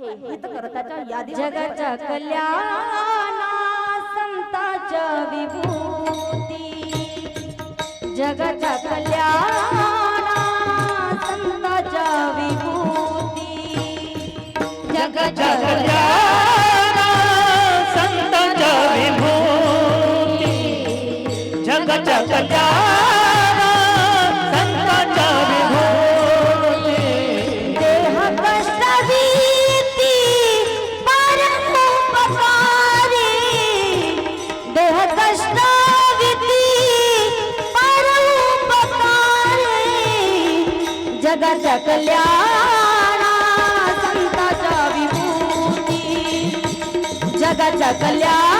हे हित करताच्या यादी जगाच्या कल्याणा संताच्या विभूती जगाच्या कल्याणा संताच्या विभूती. जगाच्या कल्याणा संतांच्या विभूती. जगाच्या कल्याणा जगाच्या कल्याणा संताच्या विभूती. जगाच्या कल्याण